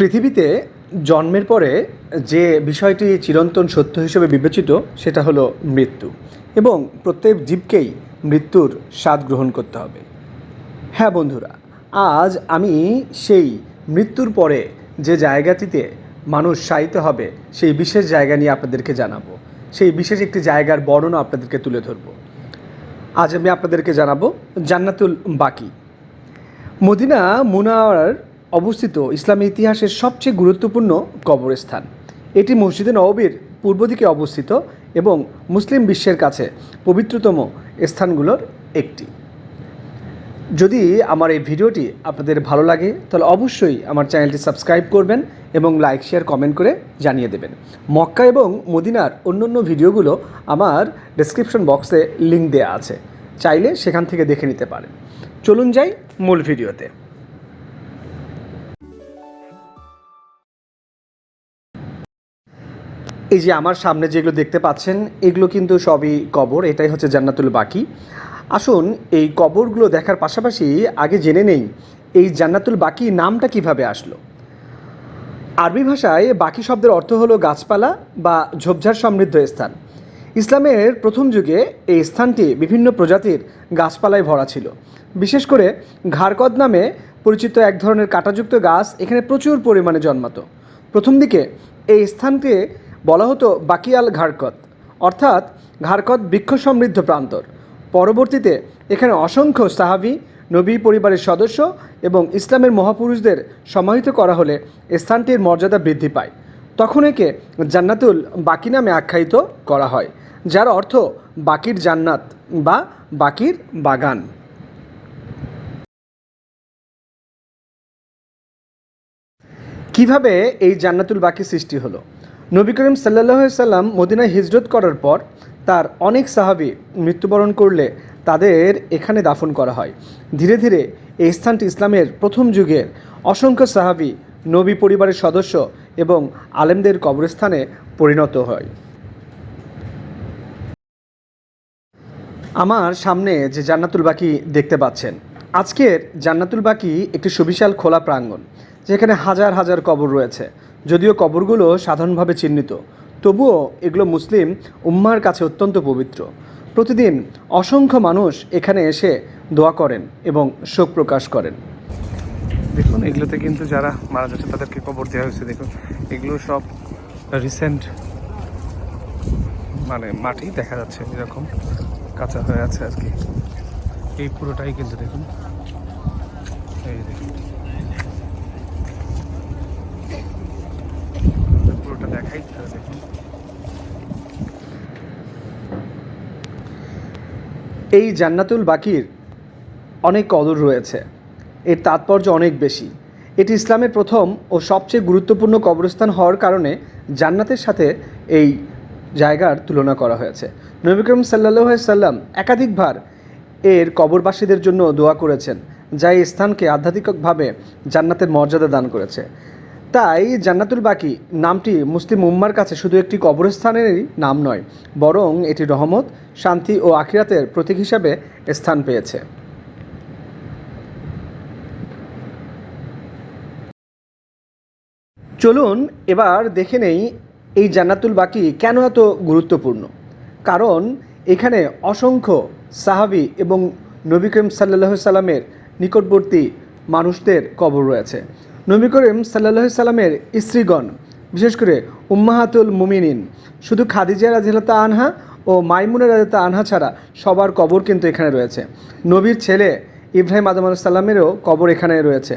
পৃথিবীতে জন্মের পরে যে বিষয়টি চিরন্তন সত্য হিসেবে বিবেচিত, সেটা হলো মৃত্যু। এবং প্রত্যেক জীবকেই মৃত্যুর স্বাদ গ্রহণ করতে হবে। হ্যাঁ বন্ধুরা, আজ আমি সেই মৃত্যুর পরে যে জায়গাটিতে মানুষ শায়িত হবে, সেই বিশেষ জায়গা নিয়ে আপনাদেরকে জানাব। সেই বিশেষ একটি জায়গার বর্ণনা আপনাদেরকে তুলে ধরবো। আজ আমি আপনাদেরকে জানাব জান্নাতুল বাকি। মদিনা মুনাওয়ার অবস্থিত ইসলামী ইতিহাসের সবচেয়ে গুরুত্বপূর্ণ কবরস্থান। এটি মসজিদে নববীর পূর্ব দিকে অবস্থিত এবং মুসলিম বিশ্বের কাছে পবিত্রতম স্থানগুলোর একটি। যদি আমার এই ভিডিওটি আপনাদের ভালো লাগে, তাহলে অবশ্যই আমার চ্যানেলটি সাবস্ক্রাইব করবেন এবং লাইক, শেয়ার, কমেন্ট করে জানিয়ে দেবেন। মক্কা এবং মদিনার অন্যান্য ভিডিওগুলো আমার ডেসক্রিপশন বক্সে লিঙ্ক দেওয়া আছে। চাইলে সেখান থেকে দেখে নিতে পারেন। চলুন যাই মূল ভিডিওতে। এই যে আমার সামনে যেগুলো দেখতে পাচ্ছেন, এগুলো কিন্তু সবই কবর, এটাই হচ্ছে জান্নাতুল বাকি। আসুন, এই কবরগুলো দেখার পাশাপাশি আগে জেনে নেই, এই জান্নাতুল বাকি নামটা কীভাবে আসলো? আরবি ভাষায় বাকি শব্দের অর্থ হলো গাছপালা বা ঝোপঝাড় সমৃদ্ধ স্থান। ইসলামের প্রথম যুগে এই স্থানটি বিভিন্ন প্রজাতির গাছপালায় ভরা ছিল। বিশেষ করে ঘাড়কদ নামে পরিচিত এক ধরনের কাঁটাযুক্ত গাছ এখানে প্রচুর পরিমাণে জন্মাতো। প্রথম দিকে এই স্থানকে বলা হতো বাকিয়াল ঘাড়কত। অর্থাৎ ঘাড়কত বৃক্ষ সমৃদ্ধ প্রান্তর। পরবর্তীতে এখানে অসংখ্য সাহাবি, নবী পরিবারের সদস্য এবং ইসলামের মহাপুরুষদের সমাহিত করা হলে স্থানটির মর্যাদা বৃদ্ধি পায়। তখন একে জান্নাতুল বাকি নামে আখ্যায়িত করা হয়, যার অর্থ বাকির জান্নাত বা বাকির বাগান। কীভাবে এই জান্নাতুল বাকি সৃষ্টি হলো? নবী করিম সাল্লাহ সাল্লাম মদিনায় হিজরত করার পর তার অনেক সাহাবি মৃত্যুবরণ করলে তাদের এখানে দাফন করা হয়। ধীরে ধীরে এই স্থানটি ইসলামের প্রথম যুগের অসংখ্য সাহাবি, নবী পরিবারের সদস্য এবং আলেমদের কবরস্থানে পরিণত হয়। আমার সামনে যে জান্নাতুল বাকি দেখতে পাচ্ছেন, আজকের জান্নাতুল বাকি একটি সুবিশাল খোলা প্রাঙ্গণ, যেখানে হাজার হাজার কবর রয়েছে। যদিও কবরগুলো সাধারণভাবে চিহ্নিত, তবুও এগুলো মুসলিম উম্মার কাছে অত্যন্ত পবিত্র। প্রতিদিন অসংখ্য মানুষ এখানে এসে দোয়া করেন এবং শোক প্রকাশ করেন। দেখুন, এগুলোতে কিন্তু যারা মারা যাচ্ছে, তাদেরকে কবর দেওয়া হয়েছে, দেখুন। এগুলো সব রিসেন্ট মানে মাটি দেখা যাচ্ছে, এরকম কাঁচা হয়ে আছে আর কি। এই পুরোটাই কিন্তু দেখুন। এই দেখুন। দেখুন এই জান্নাতুল বাকির অনেক কদর রয়েছে। এর তাৎপর্য অনেক বেশি। এটি ইসলামের প্রথম ও সবচেয়ে গুরুত্বপূর্ণ কবরস্থান হওয়ার কারণে জান্নাতের সাথে এই জায়গার তুলনা করা হয়েছে। নবী করিম সাল্লাহ সাল্লাম একাধিকবার এর কবরবাসীদের জন্য দোয়া করেছেন, যা এই স্থানকে আধ্যাত্মিকভাবে জান্নাতের মর্যাদা দান করেছে। তাই জান্নাতুল বাকি নামটি মুসলিম উম্মার কাছে শুধু একটি কবরস্থানেরই নাম নয়, বরং এটি রহমত, শান্তি ও আখিরাতের প্রতীক হিসাবে স্থান পেয়েছে। চলুন এবার দেখে নেই এই জান্নাতুল বাকি কেন এত গুরুত্বপূর্ণ। কারণ এখানে অসংখ্য সাহাবি এবং নবী করিম সাল্লাহ সাল্লামের নিকটবর্তী মানুষদের কবর রয়েছে। নবী করিম সাল্লাহ সাল্লামের স্ত্রীগণ, বিশেষ করে উম্মাহাতুল মুমিনিন, শুধু খাদিজা রাজিলতা আনহা ও মাইমুনের রাজিলতা আনহা ছাড়া সবার কবর কিন্তু এখানে রয়েছে। নবীর ছেলে ইব্রাহিম আদম সাল্লামেরও কবর এখানে রয়েছে।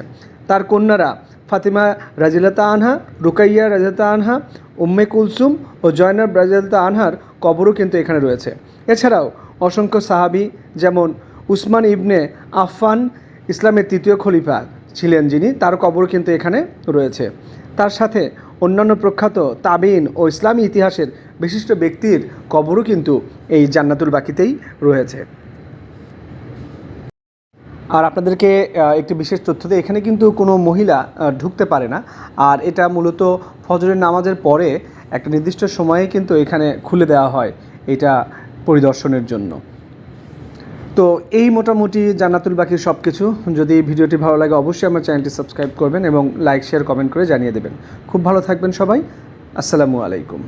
তার কন্যারা ফাতিমা রাজিলতা আনহা, রুকাইয়া রাজিলতা আনহা, উম্মে কুলসুম ও জয়নাব রাজিলতা আনহার কবরও কিন্তু এখানে রয়েছে। এছাড়াও অসংখ্য সাহাবি যেমন উসমান ইবনে আফফান, ইসলামের তৃতীয় খলিফা ছিলেন যিনি, তার কবর কিন্তু এখানে রয়েছে। তার সাথে অন্যান্য প্রখ্যাত তাবিন ও ইসলামী ইতিহাসের বিশিষ্ট ব্যক্তির কবরও কিন্তু এই জান্নাতুল বাকিতেই রয়েছে। আর আপনাদেরকে একটি বিশেষ তথ্য দিই এখানে কিন্তু কোনো মহিলা ঢুকতে পারে না। আর এটা মূলত ফজরের নামাজের পরে একটা নির্দিষ্ট সময়ে কিন্তু এখানে খুলে দেওয়া হয় এটা পরিদর্শনের জন্য। তো এই মোটামুটি জানাতুল বাকির সব কিছু যদি ভিডিওটি ভালো লাগে, অবশ্যই আমার চ্যানেলটি সাবস্ক্রাইব করবেন এবং লাইক, শেয়ার, কমেন্ট করে জানিয়ে দেবেন। খুব ভালো থাকবেন সবাই। আসসালামু আলাইকুম।